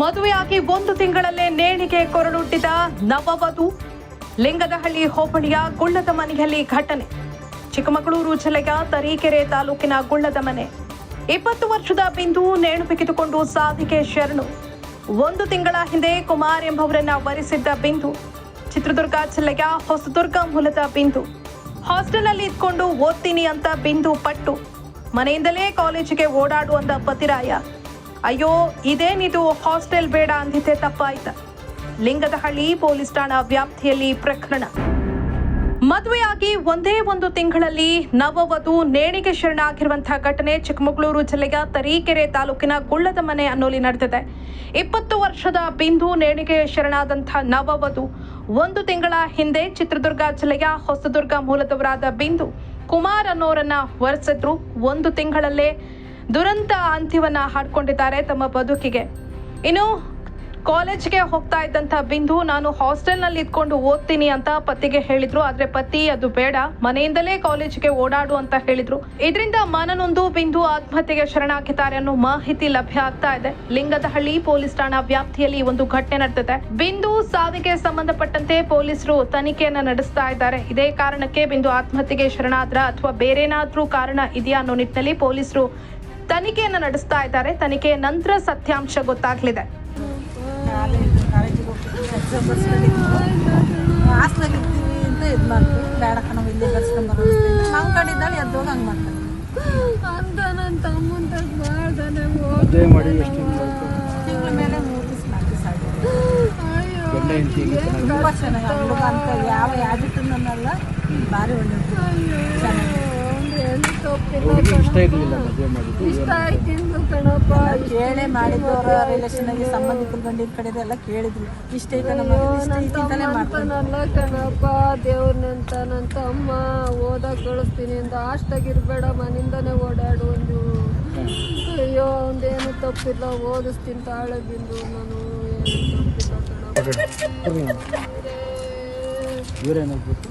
ಮದುವೆಯಾಗಿ ಒಂದು ತಿಂಗಳಲ್ಲೇ ನೇಣಿಗೆ ಕೊರಳುಟ್ಟಿದ ನವವಧು ಲಿಂಗದಹಳ್ಳಿ ಹೋಬಳಿಯ ಗುಳ್ಳದ ಮನೆಯಲ್ಲಿ ಘಟನೆ. ಚಿಕ್ಕಮಗಳೂರು ಜಿಲ್ಲೆಯ ತರೀಕೆರೆ ತಾಲೂಕಿನ ಗುಳ್ಳದ ಮನೆ. ಇಪ್ಪತ್ತು ವರ್ಷದ ಬಿಂದು ನೇಣು ಬಿಗಿದುಕೊಂಡು ಸಾಧಿಕೆ ಶರಣು. ಒಂದು ತಿಂಗಳ ಹಿಂದೆ ಕುಮಾರ್ ಎಂಬವರನ್ನ ವರಿಸಿದ್ದ ಬಿಂದು. ಚಿತ್ರದುರ್ಗ ಜಿಲ್ಲೆಯ ಹೊಸದುರ್ಗ ಮೂಲದ ಬಿಂದು. ಹಾಸ್ಟೆಲ್ನಲ್ಲಿ ಇದ್ಕೊಂಡು ಓದ್ತೀನಿ ಅಂತ ಬಿಂದು ಪಟ್ಟು. ಮನೆಯಿಂದಲೇ ಕಾಲೇಜಿಗೆ ಓಡಾಡುವಂತ ಪತಿರಾಯ. ಅಯ್ಯೋ ಇದೇನಿದು ಹಾಸ್ಟೆಲ್ ಬೇಡ ಅಂದಿದ್ದೆ ತಪ್ಪಾಯ್ತ. ಲಿಂಗದಹಳ್ಳಿ ಪೊಲೀಸ್ ಠಾಣಾ ವ್ಯಾಪ್ತಿಯಲ್ಲಿ ಪ್ರಕರಣ. ಮದುವೆಯಾಗಿ ಒಂದೇ ಒಂದು ತಿಂಗಳಲ್ಲಿ ನವವಧು ನೇಣಿಗೆ ಶರಣಾಗಿರುವಂತಹ ಘಟನೆ ಚಿಕ್ಕಮಗಳೂರು ಜಿಲ್ಲೆಯ ತರೀಕೆರೆ ತಾಲೂಕಿನ ಗುಳ್ಳದ ಮನೆ ಅನ್ನೋಲಿ ನಡೆದಿದೆ. ಇಪ್ಪತ್ತು ವರ್ಷದ ಬಿಂದು ನೇಣಿಗೆ ಶರಣಾದಂತಹ ನವವಧು ಒಂದು ತಿಂಗಳ ಹಿಂದೆ ಚಿತ್ರದುರ್ಗ ಜಿಲ್ಲೆಯ ಹೊಸದುರ್ಗ ಮೂಲದವರಾದ ಬಿಂದು ಕುಮಾರ್ ಅನ್ನೋರನ್ನ ವರೆಸಿದ್ರು. ಒಂದು ತಿಂಗಳಲ್ಲೇ ದುರಂತ ಅಂತ್ಯವನ್ನ ಹಾಡ್ಕೊಂಡಿದ್ದಾರೆ ತಮ್ಮ ಬದುಕಿಗೆ. ಇನ್ನು ಕಾಲೇಜ್ಗೆ ಹೋಗ್ತಾ ಇದ್ದಂತ ಬಿಂದು ನಾನು ಹಾಸ್ಟೆಲ್ನಲ್ಲಿ ಇದ್ಕೊಂಡು ಓದ್ತೀನಿ ಅಂತ ಪತಿಗೆ ಹೇಳಿದ್ರು. ಆದ್ರೆ ಪತಿ ಅದು ಬೇಡ, ಮನೆಯಿಂದಲೇ ಕಾಲೇಜಿಗೆ ಓಡಾಡು ಅಂತ ಹೇಳಿದ್ರು. ಇದರಿಂದ ಮನನೊಂದು, ಬಿಂದು ಆತ್ಮಹತ್ಯೆಗೆ ಶರಣಾಗಿದ್ದಾರೆ ಅನ್ನೋ ಮಾಹಿತಿ ಲಭ್ಯ ಆಗ್ತಾ ಇದೆ. ಲಿಂಗದಹಳ್ಳಿ ಪೊಲೀಸ್ ಠಾಣಾ ವ್ಯಾಪ್ತಿಯಲ್ಲಿ ಒಂದು ಘಟನೆ ನಡೆದಿದೆ. ಬಿಂದು ಸಾವಿಗೆ ಸಂಬಂಧಪಟ್ಟಂತೆ ಪೊಲೀಸರು ತನಿಖೆಯನ್ನ ನಡೆಸ್ತಾ ಇದ್ದಾರೆ. ಇದೇ ಕಾರಣಕ್ಕೆ ಬಿಂದು ಆತ್ಮಹತ್ಯೆಗೆ ಶರಣಾದ್ರ ಅಥವಾ ಬೇರೇನಾದ್ರೂ ಕಾರಣ ಇದೆಯಾ ಅನ್ನೋ ನಿಟ್ಟಿನಲ್ಲಿ ಪೊಲೀಸರು ತನಿಖೆಯನ್ನ ನಡೆಸ್ತಾ ಇದ್ದಾರೆ. ತನಿಖೆ ನಂತರ ಸತ್ಯಾಂಶ ಗೊತ್ತಾಗಲಿದೆ. ತುಂಬಾ ಚೆನ್ನಾಗಿ ಯಾವ ಯಾಜಿಟ್ಟನಲ್ಲ ಭಾರಿ ಒಳ್ಳೆ ಇಷ್ಟ ಕಣಪ್ಪ. ಇರಲಿಲ್ಲ ಮದುವೆ ಮಾಡಿದ್ದು ಇಷ್ಟ ಆಯ್ತಿಂದು ಕಣಪ್ಪ ಕೇಳೇ ಮಾಡಿದ್ದು ಅವರ ರಿಲೇಷನ್ಗೆ ಸಂಬಂಧಿಕರು ಗಂಡಿನ ಕಡೆ ಎಲ್ಲ ಕೇಳಿದ್ರು. ಇಷ್ಟ ಐತೆ ನಮ್ಮ ಅಂತಾನೆ ಕಣಪ್ಪ ಕಳಿಸ್ತೀನಿ ಅಂತ ಹಾಸ್ಟಾಗಿರ್ಬೇಡ ಮನಿಂದನೇ ಓಡಾಡು ಒಂದು ಅಯ್ಯೋ ಒಂದೇನು ತಪ್ಪಿಲ್ಲ ಓದಿಸ್ತೀನಿ ತಾಳೆ ಬಿಂದು ನಾನು ಏನು ತಪ್ಪಿಲ್ಲ ಕಣಪ್ಪ. ಇವರೇನಾಗ್ಬೇಕು